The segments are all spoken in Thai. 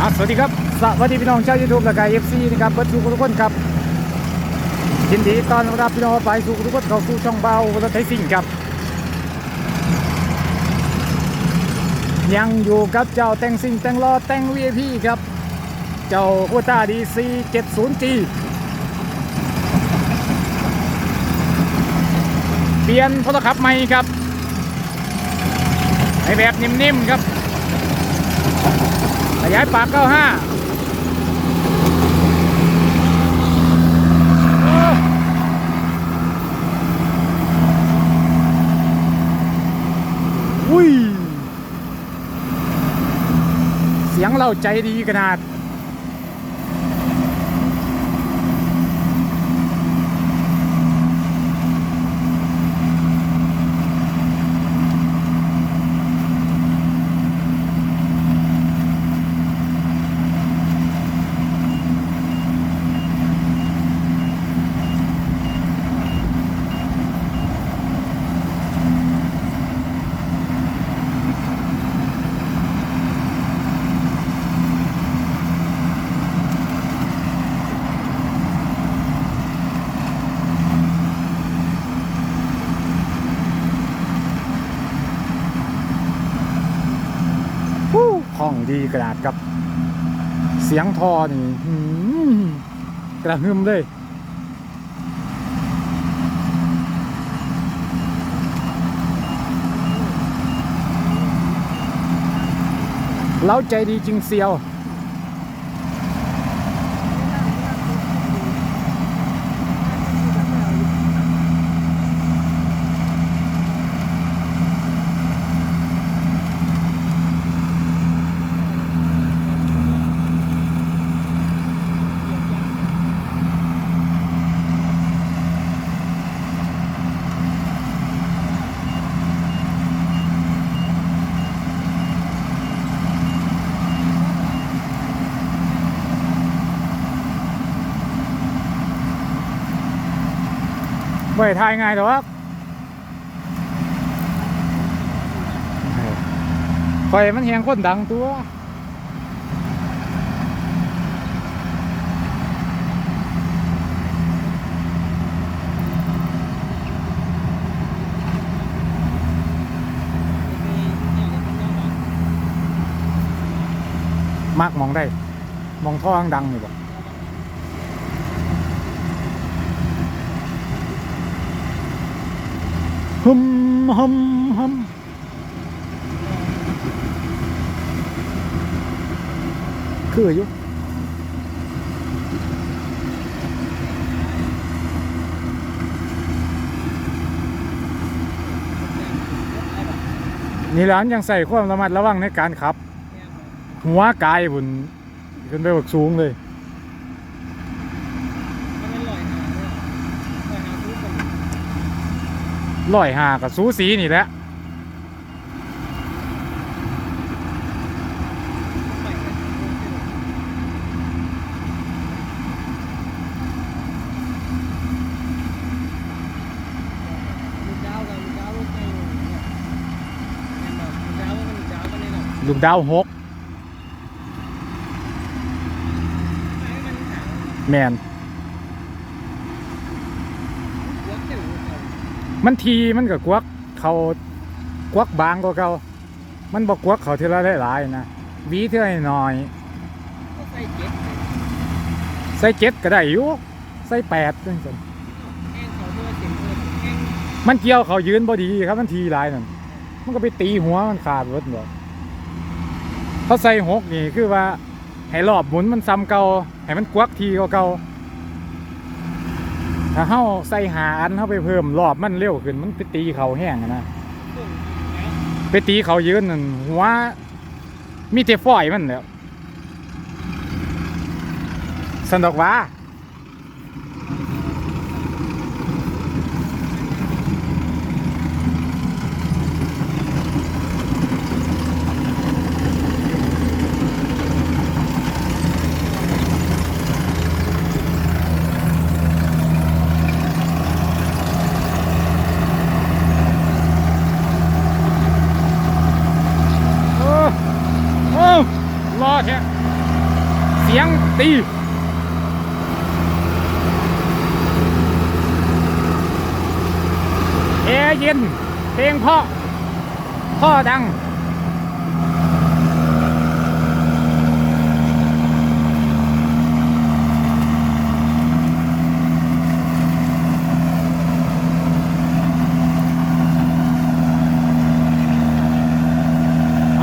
สวัสดีครับ สวัสดีพี่น้องชาวยูทูบและกายเอฟซีนะครับเปิดทุกทุกคนครับยินดีต้อนรับพี่น้องไปสู่ทุกคนเข้าสู่ช่องเบาวันไทยสิ่งครับ ยังอยู่กับเจ้าแต่งสิ่งแต่งล้อแต่ง VIP ครับ เจ้าโคต้าดีซี70 g เปลี่ยนพลขับใหม่ครับให้แบบนิ่มๆครับ ยายปาก95โอ้อุ้ย เสียงเราใจดีขนาด ฮู้ห้อง ดีกระดาษครับ เสียงทอนี่กระหึ่มเลยเล้าใจดีจริงเซียว ได้ทายง่ายแต่ว่าไฟมันแหงคนดังตัวมากมองได้ มองท่อดังอยู่บ่ ฮึมฮึมฮึมคืออยู่นี่ร้านยังใส่ความระมัดระวังในการขับ หัวกายบุนขึ้นไปบักสูงเลย ลอยหากับสูสีนี่แหละลูกดาวหกแมน มันทีมันก็กวักเขากวักบางกว่าเขามันบอกกวักเขาเท่าไรหลายๆนะหวีเท่าน้อยใส่เจ็ดก็ได้อยู่ใส่แปดจังซั่นมันเกี่ยวเขายืนพอดีครับมันทีหลายนั่นมันก็ไปตีหัวมันขาดหมดเลยเขาใส่หกนี่คือว่าให้รอบหมุนมันซ้ำเก่าให้มันกวักทีกว่าเก่า ถ้าเฮาใส่หาอันเฮาไปเพิ่มรอบมันเร็วขึ้นมันไปตีเขาแห้งอะนะไปตีเขายืนนั่นหัวมีแต่ฝอยมันแหล้วสนดอกว่าโอ้โอ้รอแท้ สียง ตีแอร์เย็น เพลงเพราะพ่อดัง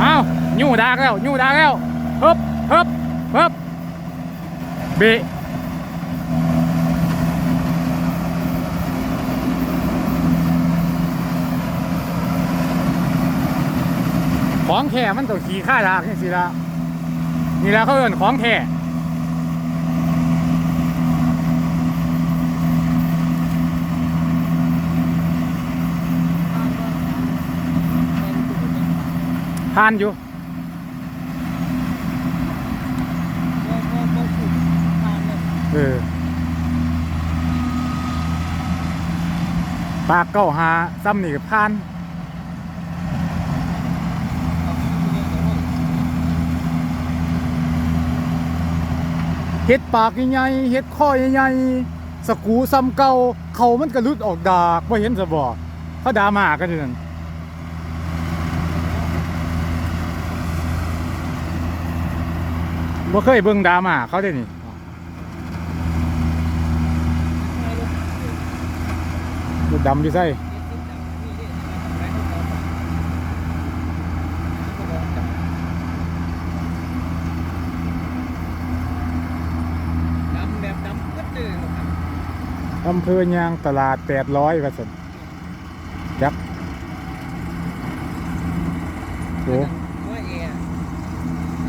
อ้าวยู่ดากแล้วยู่ดากแล้วฮึบฮึบฮึบ เบะของแท้มันต้องขี่ข้าดากนี่สิละนี่แหละเขาเอิ้นของแท้ทานอยู่ ออปากเก้าหาซ้ำนี่กับพานเฮ็ดปากใหญ่เฮ็ดคอใหญ่สกูซ้ำเก่าเขามันก็หลุดออกดากบ่เห็นซะบ่เขาด่ามากันอยู่นั่นบ่เคยเบิ่งดามาเขาเด้นี่ ดำอยู่ใส่อำเภอยางตลาดแปดร้อยกระสันจับษ์โอ้ร์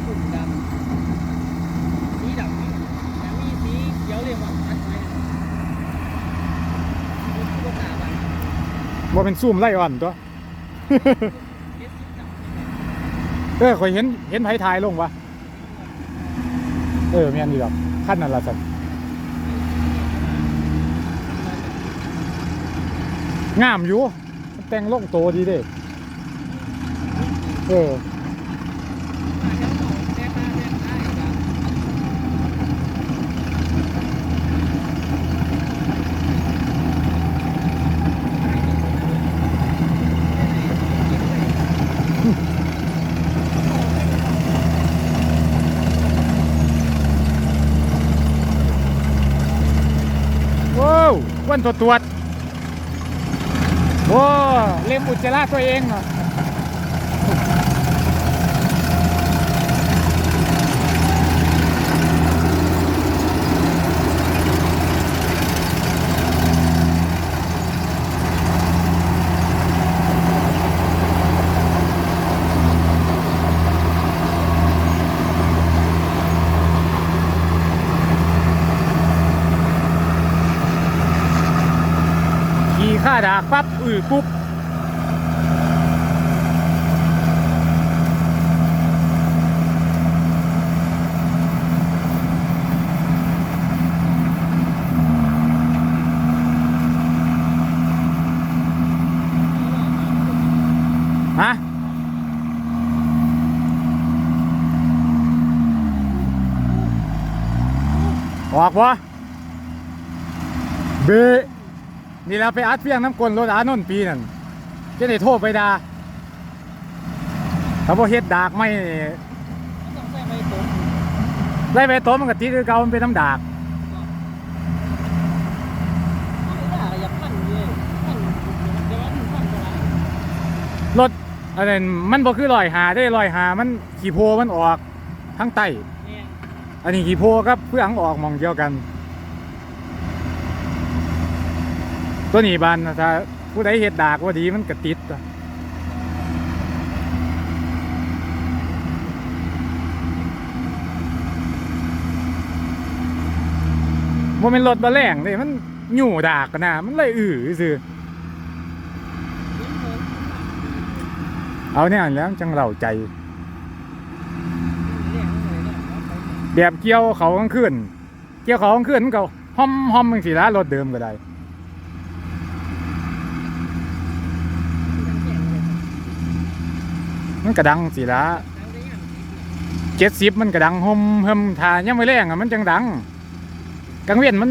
ฝุ่นดำสีดำนี่แต่มีสีเขียวเรียกว่าอันไหนรถตุ๊กตาบ้าน มันซูมไล่อ่อนตัว เออข่อยเห็นเห็นไผ่ทายลงวะเออแม่นอยู่ดอกคันนั่นล่ะสันงามอยู่ มันแต่งลงโตดีเด้ เออ มาเจ้าหน่อยแซ่บมาแซ่บได้ครับ ว้า วันตัวตรวจโว้เล็มอุจจาระตัวเองเหรอ ข้าดากปั๊บอือปุ๊บฮะออกวะเบ นี่เราไปอัดเพียงน้ำกลนรถอานนท์ปีนั่นจะได้โทษไปดาถ้าบ่เฮ็ดดากไม่นี่ต้องใส่ใบตงไล่ไปโตะมันก็ติดคือเก่ามันเป็นน้ำดากไม่ได้อย่าพันเลยพันเดี๋ยวมันพันอะไรรถอันนั้นมันบ่คือลอยหาได้ลอยหามันขี่โพมันออกทั้งไตเนี่ยอันนี้ขี่โพกับเพื่องออกหมองเดียวกัน ตัวนี้บานถ้าผู้ใดเฮ็ดดากว่าดีมันก็ติดอะบ่แม่นรถบ่แรงเด้มันหยู่ดากนะมันเลยอื้อซื่อเอาเนี่ยแล้วจังเล่าใจ แบบเกี่ยวเขากลางคืนเกี่ยวเขากลางคืนมันก็ห้อมห้อมจังสิละรถเดิมก็ได้ มันก็ดังสิละเจ็ดสิบมันก็ดังหมเฮิมทายังไม่แรงอะมันจังดังกลางเวียนมัน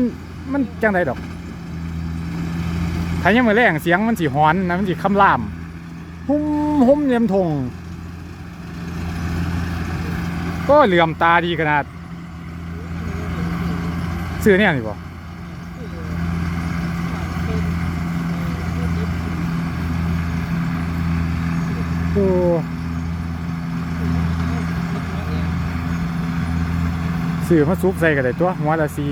มันจังไดดอกถ้ายังไม่แรงเสียงมันสิหอนนะมันสิคำรามหุ่มหุ่มเลียมทงก็เหลื่อมตาดีขนาด ซื้อเนี่ยนี่บ่โอ้ ซื้อมาซุกใส่กันได้ตัวหัวละสี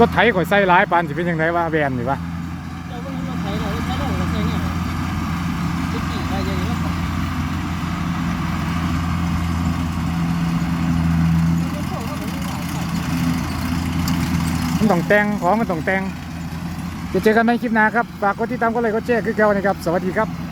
รถไถข่อยใส่หลายปานสิเป็นยังไงว่าแวนนี่วะเราก็รู้ว่าใช้เราใช้เราเราใช้เนี่ยจะมันต้องแต่งของมันต้องแต่งจะเจอกันในคลิปหน้าครับ ฝากกดติดตามกดไลค์กดแชร์คือเก่านะครับ สวัสดีครับ